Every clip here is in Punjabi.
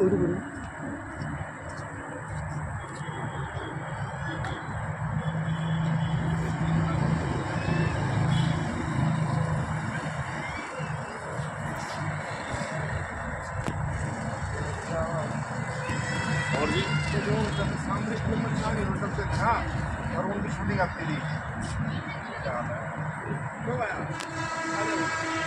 ਸਟੋਰੀ ਬੋਲੋ और जी तो जो सामने फिल्म था नहीं रोड से था और उनकी शूटिंग आपके लिए कब आया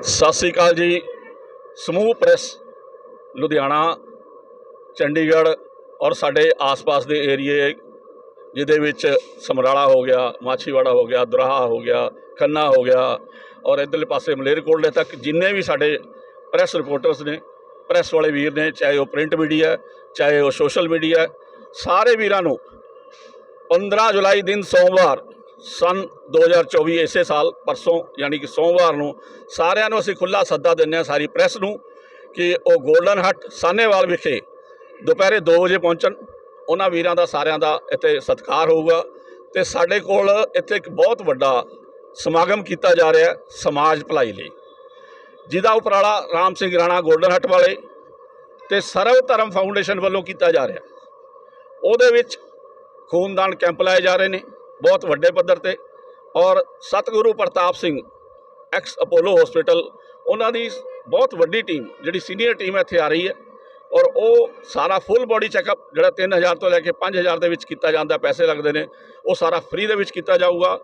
ਸਤਿ ਸ੍ਰੀ ਅਕਾਲ ਜੀ। ਸਮੂਹ ਪ੍ਰੈਸ, ਲੁਧਿਆਣਾ, ਚੰਡੀਗੜ੍ਹ ਔਰ ਸਾਡੇ ਆਸ-ਪਾਸ ਦੇ ਏਰੀਏ ਜਿਹਦੇ ਵਿੱਚ ਸਮਰਾਲਾ ਹੋ ਗਿਆ, ਮਾਛੀਵਾੜਾ ਹੋ ਗਿਆ, ਦੁਰਾਹਾ ਹੋ ਗਿਆ, ਖੰਨਾ ਹੋ ਗਿਆ ਔਰ ਇਧਰਲੇ ਪਾਸੇ ਮਲੇਰਕੋਟਲੇ ਤੱਕ ਜਿੰਨੇ ਵੀ ਸਾਡੇ ਪ੍ਰੈਸ ਰਿਪੋਰਟਰਸ ਨੇ, ਪ੍ਰੈਸ ਵਾਲੇ ਵੀਰ ਨੇ, ਚਾਹੇ ਉਹ ਪ੍ਰਿੰਟ ਮੀਡੀਆ, ਚਾਹੇ ਉਹ ਸੋਸ਼ਲ ਮੀਡੀਆ, ਸਾਰੇ ਵੀਰਾਂ ਨੂੰ 15 ਜੁਲਾਈ ਦਿਨ ਸੋਮਵਾਰ ਸਨ 2024 ਇਸੇ ਸਾਲ ਪਰਸੋਂ ਯਾਨੀ ਕਿ ਸੋਮਵਾਰ ਨੂੰ ਸਾਰਿਆਂ ਨੂੰ ਅਸੀਂ ਖੁੱਲਾ ਸੱਦਾ ਦਿੰਦੇ ਹਾਂ ਸਾਰੀ ਪ੍ਰੈਸ ਨੂੰ ਕਿ ਉਹ ਗੋਲਡਨ ਹੱਟ ਸਾਨੇਵਾਲ ਵਿਖੇ ਦੁਪਹਿਰੇ 2 ਵਜੇ ਪਹੁੰਚਣ। ਉਹਨਾਂ ਵੀਰਾਂ ਦਾ ਸਾਰਿਆਂ ਦਾ ਇੱਥੇ ਸਤਿਕਾਰ ਹੋਊਗਾ ਤੇ ਸਾਡੇ ਕੋਲ ਇੱਥੇ ਇੱਕ ਬਹੁਤ ਵੱਡਾ ਸਮਾਗਮ ਕੀਤਾ ਜਾ ਰਿਹਾ ਸਮਾਜ ਭਲਾਈ ਲਈ। ਜਿਹਦਾ ਉਪਰਾਲਾ ਰਾਮ ਸਿੰਘ ਰਾਣਾ ਗੋਲਡਨ ਹੱਟ ਵਾਲੇ ਤੇ ਸਰਵ ਧਰਮ ਫਾਊਂਡੇਸ਼ਨ ਵੱਲੋਂ ਕੀਤਾ ਜਾ ਰਿਹਾ ਉਹਦੇ ਵਿੱਚ ਖੂਨਦਾਨ ਕੈਂਪ ਲਾਏ ਜਾ ਰਹੇ ਨੇ। ਬਹੁਤ ਵੱਡੇ ਪੱਧਰ ਤੇ ਔਰ Satguru Pratap Singh ex Apollo hospital ਉਹਨਾਂ ਦੀ ਬਹੁਤ ਵੱਡੀ ਟੀਮ ਜਿਹੜੀ ਸੀਨੀਅਰ ਟੀਮ ਇੱਥੇ ਆ ਰਹੀ ਹੈ ਔਰ ਉਹ ਸਾਰਾ ਫੁੱਲ ਬਾਡੀ ਚੈੱਕਅਪ ਜਿਹੜਾ 3000 ਤੋਂ ਲੈ ਕੇ 5000 ਦੇ ਵਿੱਚ ਕੀਤਾ ਜਾਂਦਾ ਪੈਸੇ ਲੱਗਦੇ ਨੇ ਉਹ ਸਾਰਾ ਫ੍ਰੀ ਦੇ ਵਿੱਚ ਕੀਤਾ ਜਾਊਗਾ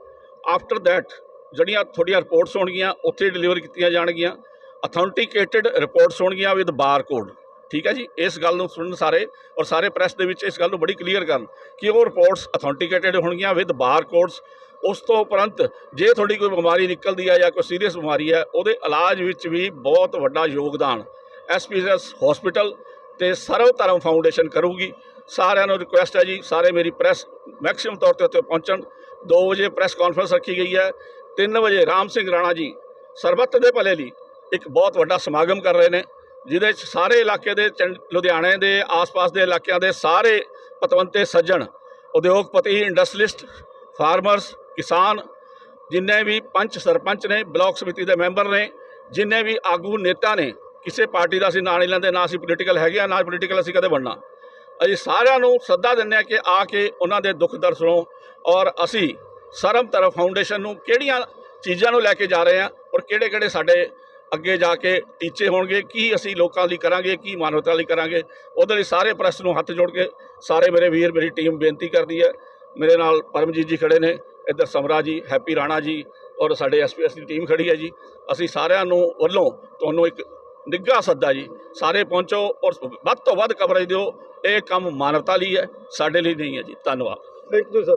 ਆਫਟਰ ਥੈਟ ਜਿਹੜੀਆਂ ਤੁਹਾਡੀਆਂ ਰਿਪੋਰਟਸ ਹੋਣਗੀਆਂ ਉੱਥੇ ਡਿਲੀਵਰ ਕੀਤੀਆਂ ਜਾਣਗੀਆਂ ਅਥੈਂਟੀਕੇਟਿਡ ਰਿਪੋਰਟਸ ਹੋਣਗੀਆਂ ਵਿਦ ਬਾਰ ਕੋਡ ਠੀਕ ਹੈ ਜੀ, ਇਸ ਗੱਲ ਨੂੰ ਸੁਣਨ ਸਾਰੇ ਔਰ ਸਾਰੇ ਪ੍ਰੈਸ ਦੇ ਵਿੱਚ ਇਸ ਗੱਲ ਨੂੰ ਬੜੀ ਕਲੀਅਰ ਕਰਨ ਕਿ ਉਹ ਰਿਪੋਰਟਸ ਅਥੈਂਟੀਕੇਟਿਡ ਹੋਣਗੀਆਂ ਵਿਦ ਬਾਰ ਕੋਡਸ ਉਸ ਤੋਂ ਉਪਰੰਤ ਜੇ ਤੁਹਾਡੀ ਕੋਈ ਬਿਮਾਰੀ ਨਿਕਲਦੀ ਹੈ ਜਾਂ ਕੋਈ ਸੀਰੀਅਸ ਬਿਮਾਰੀ ਹੈ, ਉਹਦੇ ਇਲਾਜ ਵਿੱਚ ਵੀ ਬਹੁਤ ਵੱਡਾ ਯੋਗਦਾਨ। ਐਸਪੀਐਸ ਹਸਪੀਟਲ ਤੇ ਸਰਵ ਧਰਮ ਫਾਊਂਡੇਸ਼ਨ ਕਰੂਗੀ। ਸਾਰਿਆਂ ਨੂੰ ਰਿਕੁਐਸਟ ਹੈ ਜੀ, ਸਾਰੇ ਮੇਰੀ ਪ੍ਰੈਸ ਮੈਕਸਿਮਮ ਤੌਰ ਤੇ ਉੱਤੇ ਪਹੁੰਚਣ। 2 ਵਜੇ ਪ੍ਰੈਸ ਕਾਨਫਰੰਸ ਰੱਖੀ ਗਈ ਹੈ। 3 ਵਜੇ ਰਾਮ ਸਿੰਘ ਰਾਣਾ ਜੀ ਸਰਬੱਤ ਦੇ ਭਲੇ ਲਈ ਇੱਕ ਬਹੁਤ ਵੱਡਾ ਸਮਾਗਮ ਕਰ ਰਹੇ ਨੇ। ਜਿਹਦੇ ਵਿੱਚ ਸਾਰੇ ਇਲਾਕੇ ਦੇ ਚੰਡ- ਲੁਧਿਆਣੇ ਦੇ, ਆਸ-ਪਾਸ ਦੇ ਇਲਾਕਿਆਂ ਦੇ ਸਾਰੇ ਪਤਵੰਤੇ ਸੱਜਣ ਉਦਯੋਗਪਤੀ ਇੰਡਸਟਰੀਲਿਸਟ ਫਾਰਮਰਸ ਕਿਸਾਨ, ਜਿੰਨੇ ਵੀ ਪੰਚ ਸਰਪੰਚ ਨੇ, ਬਲਾਕ ਸਮਿਤੀ ਦੇ ਮੈਂਬਰ ਨੇ, ਜਿੰਨੇ ਵੀ ਆਗੂ ਨੇਤਾ ਨੇ, ਕਿਸੇ ਪਾਰਟੀ ਦਾ ਅਸੀਂ ਨਾਂ ਨਹੀਂ ਲੈਂਦੇ, ਨਾ ਅਸੀਂ ਪੋਲੀਟੀਕਲ ਹੈਗੇ ਆ, ਨਾ ਪੋਲੀਟੀਕਲ ਅਸੀਂ ਕਦੇ ਬਣਨਾ। ਅਸੀਂ ਸਾਰਿਆਂ ਨੂੰ ਸੱਦਾ ਦਿੰਦੇ ਆ ਕਿ ਆ ਕੇ ਉਹਨਾਂ ਦੇ ਦੁੱਖ ਦਰਦ ਸੁਣੋ ਔਰ ਅਸੀਂ ਸਰਮ ਤਰਫ ਫਾਊਂਡੇਸ਼ਨ ਨੂੰ ਕਿਹੜੀਆਂ ਚੀਜ਼ਾਂ ਨੂੰ ਲੈ ਕੇ ਜਾ ਰਹੇ ਆ ਔਰ ਕਿਹੜੇ ਕਿਹੜੇ ਸਾਡੇ ਅੱਗੇ ਜਾ ਕੇ ਟੀਚੇ ਹੋਣਗੇ, ਕੀ ਅਸੀਂ ਲੋਕਾਂ ਲਈ ਕਰਾਂਗੇ, ਕੀ ਮਾਨਵਤਾ ਲਈ ਕਰਾਂਗੇ? ਉਹਦੇ ਲਈ ਸਾਰੇ ਪ੍ਰੈਸ ਨੂੰ ਹੱਥ ਜੋੜ ਕੇ ਸਾਰੇ ਮੇਰੇ ਵੀਰ, ਮੇਰੀ ਟੀਮ ਬੇਨਤੀ ਕਰਦੀ ਹੈ, ਮੇਰੇ ਨਾਲ ਪਰਮਜੀਤ ਜੀ ਖੜੇ ਨੇ, ਇੱਧਰ ਸਮਰਾ ਜੀ, ਹੈਪੀ ਰਾਣਾ ਜੀ ਔਰ ਸਾਡੇ ਐਸਪੀਐਸ ਦੀ ਟੀਮ ਖੜੀ ਹੈ ਜੀ। ਅਸੀਂ ਸਾਰਿਆਂ ਨੂੰ ਵੱਲੋਂ ਤੁਹਾਨੂੰ ਇੱਕ ਨਿੱਘਾ ਸੱਦਾ ਜੀ, ਸਾਰੇ ਪਹੁੰਚੋ ਔਰ ਵੱਧ ਤੋਂ ਵੱਧ ਕਵਰੇਜ ਦਿਓ, ਇਹ ਕੰਮ ਮਾਨਵਤਾ ਲਈ ਹੈ, ਸਾਡੇ ਲਈ ਨਹੀਂ ਹੈ ਜੀ। ਧੰਨਵਾਦ। Thank you sir